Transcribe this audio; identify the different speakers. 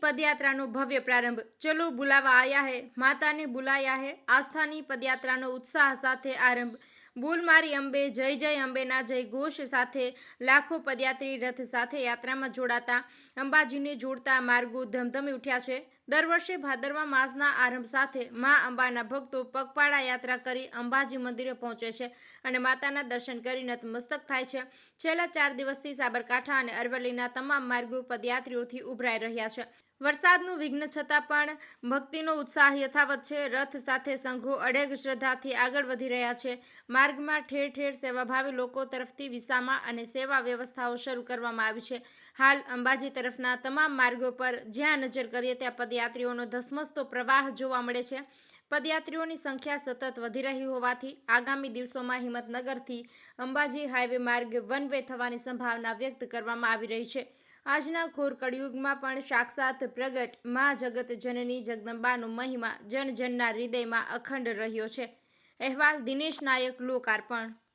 Speaker 1: પદયાત્રાનો ભવ્ય પ્રારંભ. ચલો બુલાવા આયા હે. માતાને બુલાયા હે. આસ્થાની પદયાત્રાનો ઉત્સાહ સાથે આરંભ. બોલ મારી અંબે, જય જય અંબેના જય ઘોષ સાથે લાખો પદયાત્રી રથ સાથે યાત્રામાં જોડાતા. અંબાજીને જોડતા માર્ગો ધમધમી ઉઠ્યા છે. દર વર્ષે ભાદરવા માસના આરંભ સાથે મા અંબાના ભક્તો પગપાળા યાત્રા કરી અંબાજી મંદિરે પહોંચે છે અને માતાના દર્શન કરી નતમસ્તક થાય છે. છેલ્લા ચાર દિવસથી સાબરકાંઠા અને અરવલ્લીના તમામ માર્ગો પદયાત્રીઓથી ઉભરાઈ રહ્યા છે. વરસાદનું વિઘ્ન છતાં પણ ભક્તિનો ઉત્સાહ યથાવત છે. રથ સાથે સંઘો અડેગ શ્રદ્ધાથી આગળ વધી રહ્યા છે. માર્ગમાં ઠેર ઠેર સેવાભાવી લોકો તરફથી વિસામા અને સેવા વ્યવસ્થાઓ શરૂ કરવામાં આવી છે. હાલ અંબાજી તરફના તમામ માર્ગો પર જ્યાં નજર કરીએ ત્યાં પદયાત્રીઓનો ધસમસતો પ્રવાહ જોવા મળે છે. પદયાત્રીઓની સંખ્યા સતત વધી રહી હોવાથી આગામી દિવસોમાં હિંમતનગરથી અંબાજી હાઈવે માર્ગ વન વે થવાની સંભાવના વ્યક્ત કરવામાં આવી રહી છે. આજના ઘોર કળિયુગમાં પણ સાક્ષાત પ્રગટ મા જગત જનની જગદંબાનો મહિમા જનજનના હૃદયમાં અખંડ રહ્યો છે. અહેવાલ દિનેશ નાયક, લોકાર્પણ